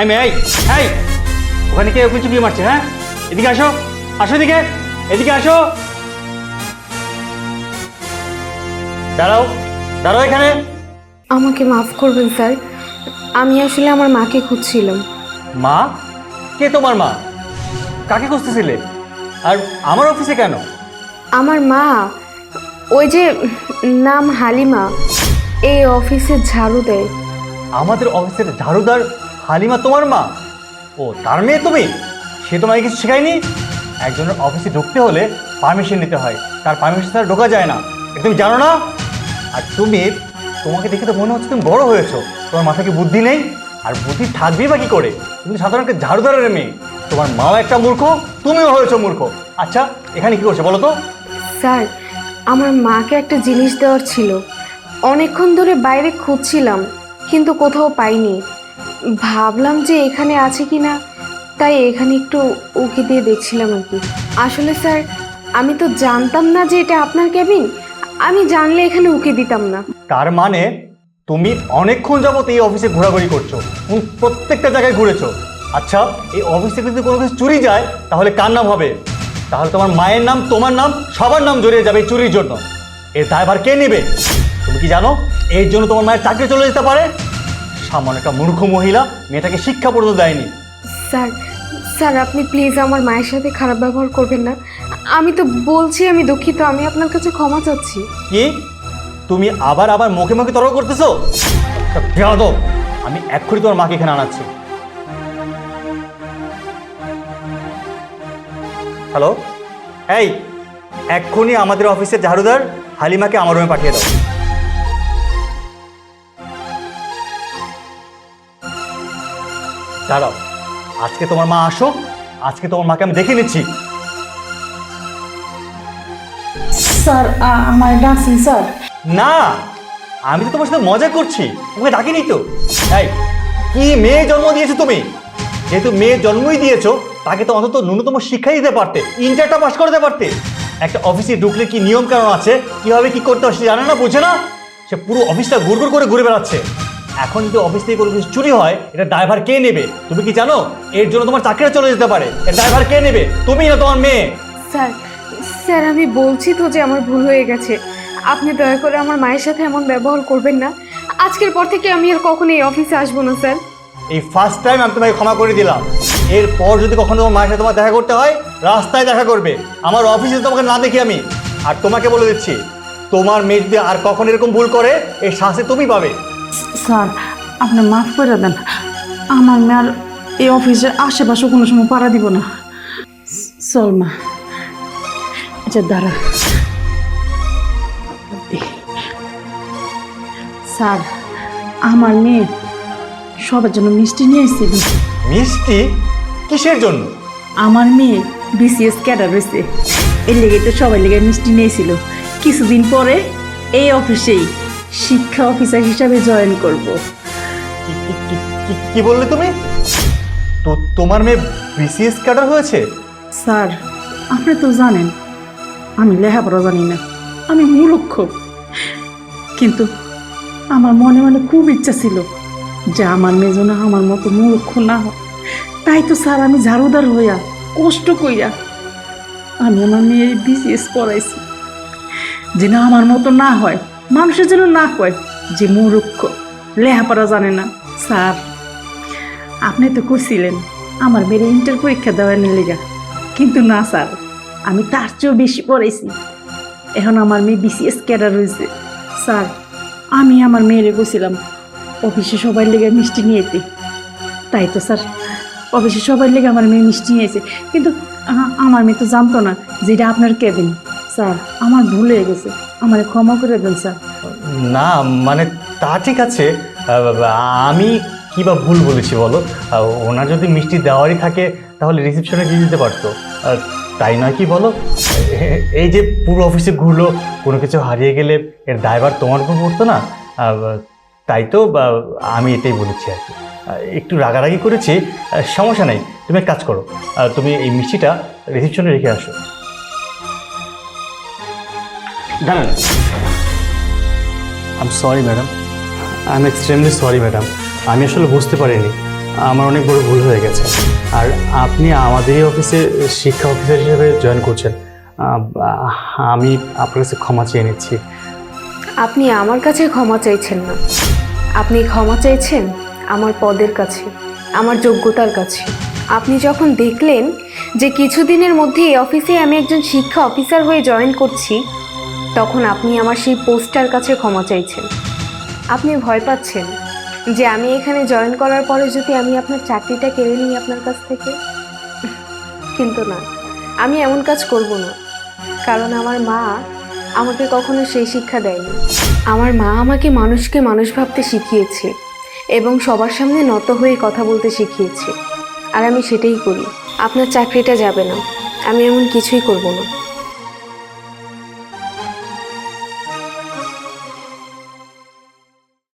এই মেয়ে এই এই ওখানে কে কিছু কি মারছে হ্যাঁ? এদিকে আসো আসো এদিকে এদিকে আসো। দাঁড়াও দাঁড়াও এখানে। আমাকে মাফ করবেন স্যার আমি আসলে আমার মাকে খুঁজছিলাম। মা? কে তোমার মা? কাকে খুঁজতেছিলে? আর আমার অফিসে কেন? আমার মা ওই যে নাম হালিমা এই অফিসে ঝাড়ু দেয়। আমাদের অফিসের ঝাড়ুদার হালিমা তোমার মা? ও, তার মেয়ে তুমি? সে তোমাকে কিছু শেখায়নি? একজনের অফিসে ঢুকতে হলে পারমিশন নিতে হয়। তার পারমিশন ছাড়া ঢোকা যায় না। এটা তুমি জানো না? আর তুমি, তোমাকে দেখে তো মনে হচ্ছে তুমি বড় হয়েছো। তোমার মাথায় কি বুদ্ধি নেই? আর বুদ্ধি থাকবেই বা কী করে? তুমি সাধারণত ঝাড়ুদারের মেয়ে। তোমার মাও একটা মূর্খ, তুমিও হয়েছো মূর্খ। আচ্ছা এখানে কি করছ বলো তো? স্যার, আমার মাকে একটা জিনিস দেওয়ার ছিল। অনেকক্ষণ ধরে বাইরে খুঁজছিলাম, কিন্তু কোথাও পাইনি। ভাবলাম যে এখানে আছে কি না তাই এখানে একটু উকি দিয়ে দেখছিলাম আর কি। আসলে স্যার, আমি তো জানতাম না যে এটা আপনার ক্যাবিন আমি জানলে এখানে উকি দিতাম না। তার মানে তুমি অনেকক্ষণ যাবত এই অফিসে ঘোরাঘুরি করছ, এবং প্রত্যেকটা জায়গায় ঘুরেছো। আচ্ছা এই অফিসে যদি কোনো কিছু চুরি যায়, তাহলে কার নাম হবে? তাহলে তোমার মায়ের নাম, তোমার নাম, সবার নাম জড়িয়ে যাবে এই চুরির জন্য। এর দায়ভার কে নেবে? তুমি কি জানো? এর জন্য তোমার মায়ের চাকরি চলে যেতে পারে। সামান্য একটা মূর্খ মহিলা মেয়েটাকে শিক্ষা পর্যন্ত দেয়নি। স্যার স্যার আপনি প্লিজ আমার মায়ের সাথে খারাপ ব্যবহার করবেন না। আমি তো বলছি আমি দুঃখিত আমি আপনার কাছে ক্ষমা চাচ্ছি। কি? তুমি আবার আবার মুখে মুখে তর্ক করতেছো? বেয়াদব আমি এক্ষুনি তোমার মাকে এখানে আনাচ্ছি। হ্যালো? এই এক্ষুনি আমাদের অফিসের ঝাড়ুদার হালিমাকে আমার রুমে পাঠিয়ে দাও। দাঁড়াও আজকে তোমার মা আসো আজকে তোমার মাকে আমি দেখে নিচ্ছি। স্যার আমার ডাকছেন স্যার। না আমি তো তোমার সাথে মজা করছি তোমাকে ডাকিনি তো। তাই কি মেয়ে জন্ম দিয়েছ তুমি? যেহেতু মেয়ে জন্মই দিয়েছ তাকে তো অন্তত ন্যূনতম শিক্ষা দিতে পারতে ইন্টারটা পাস করতে পারতে। একটা অফিসে ঢুকলে কি নিয়ম কারণ আছে? কীভাবে কি করতে হয় সে জানে না বুঝে না? সে পুরো অফিসটা ঘুরঘুর করে ঘুরে বেড়াচ্ছে। এখন যদি অফিস থেকে কোনো কিছু চুরি হয় এটা ড্রাইভার কে নেবে? তুমি কি জানো? এর জন্য তোমার চাকরিটা চলে যেতে পারে। এর ড্রাইভার কে নেবে? তুমি না তোমার মেয়ে। স্যার স্যার আমি বলছি তো যে আমার ভুল হয়ে গেছে। আপনি দয়া করে আমার মায়ের সাথে এমন ব্যবহার করবেন না। আজকের পর থেকে আমি আর কখনো এই অফিসে আসব না স্যার। এই ফার্স্ট টাইম আমি তোমাকে ক্ষমা করে দিলাম। এরপর যদি কখনো তোমার মায়ের সাথে তোমার দেখা করতে হয় রাস্তায় দেখা করবে। আমার অফিসে তোমাকে না দেখি আমি। আর তোমাকে বলে দিচ্ছি তোমার মেয়ে যদি আর কখন এরকম ভুল করে এই শাস্তি তুমি পাবে। স্যার আপনি মাফ করে দেন। আমার মেয়ে আর এই অফিসের আশেপাশে কোনো সময় পাড়া দিব না। চল মা। আচ্ছা দাঁড়া। স্যার আমার মেয়ে সবার জন্য মিষ্টি নিয়ে এসেছিল মিষ্টি? কিসের জন্য? আমার মেয়ে বিসিএস ক্যাডার রয়েছে এর লেগে তো সবাই লেগে মিষ্টি নিয়েছিল কিছুদিন পরে এই অফিসেই শিক্ষা অফিসার হিসাবে জয়েন করব। কি- কি- কি- কি- কি বললে তুমি? তো তোমার মেয়ে বিসিএস ক্যাডার হয়েছে? স্যার আপনি তো জানেন আমি লেখাপড়া জানি না আমি মূলক্ষ কিন্তু আমার মনে মনে খুব ইচ্ছা ছিল যে আমার মেয়ে যেন আমার মতো মূলক্ষ না হয়। তাই তো স্যার আমি ঝাড়ুদার হইয়া কষ্ট কইরা আমি আমার মেয়ে বিসিএস পড়াইছি। যে না আমার মতো না হয়। মানুষের জন্য না কয় যে মূর্খ লেখাপড়া জানে না। স্যার, আপনি তো করছিলেন আমার মেয়ের ইন্টার পরীক্ষা দেওয়ার লেগা। কিন্তু না, স্যার, আমি তার চেয়েও বেশি পড়েছি এখন আমার মেয়ে বিসিএস ক্যাডার হয়েছে স্যার, আমি আমার মেয়েরে গেছিলাম অফিসে সবাই লেগে মিষ্টি নিয়েতে তাই তো, স্যার, অফিসে সবাই লেগে আমার মেয়ে মিষ্টি নিয়েছে কিন্তু আমার মেয়ে তো জানতো না যেটা আপনার কেবিন স্যার, আমার ভুল হয়ে গেছে। আমার ক্ষমা করে দেন, স্যার। না মানে তা ঠিক আছে। আমি কি বা ভুল বলেছি বলো? ওনার যদি মিষ্টি দেওয়ারই থাকে, তাহলে রিসেপশনে দিয়ে দিতে পারতো। তাই নয় কি বলো? এই যে পুরো অফিসে ঘুরলো, কোনো কিছু হারিয়ে গেলে এর দায়ভার তোমার উপর পড়তো না? তাই তো আমি এটাই বলেছি আর কি। একটু রাগারাগি করেছি সমস্যা নেই। তুমি এক কাজ করো। তুমি এই মিষ্টিটা রিসেপশনে রেখে আসো। দাঁড়ান। I am sorry madam I am extremely sorry madam আমি আসলে বুঝতে পারিনি। আমার অনেক বড় ভুল হয়ে গেছে। আর আপনি আমাদেরই অফিসে শিক্ষা অফিসার হিসেবে জয়েন করছেন। আমি আপনার কাছে ক্ষমা চেয়ে নিচ্ছি। আপনি আমার কাছে ক্ষমা চাইছেন না। আপনি ক্ষমা চাইছেন আমার পদের কাছে আমার যোগ্যতার কাছে। আপনি যখন দেখলেন যে কিছুদিনের মধ্যে এই অফিসে আমি একজন শিক্ষা অফিসার হয়ে জয়েন করছি তখন আপনি আমার সেই পোস্টার কাছে ক্ষমা চাইছেন। আপনি ভয় পাচ্ছেন যে আমি এখানে জয়েন করার পরে যদি আমি আপনার চাকরিটা কেড়ে নিই আপনার কাছ থেকে? কিন্তু না, আমি এমন কাজ করব না, কারণ আমার মা আমাকে কখনো সেই শিক্ষা দেয়নি। আমার মা আমাকে মানুষকে মানুষ ভাবতে শিখিয়েছে এবং সবার সামনে নত হয়ে কথা বলতে শিখিয়েছে। আর আমি সেটাই করি। আপনার চাকরিটা যাবে না, আমি এমন কিছুই করব না।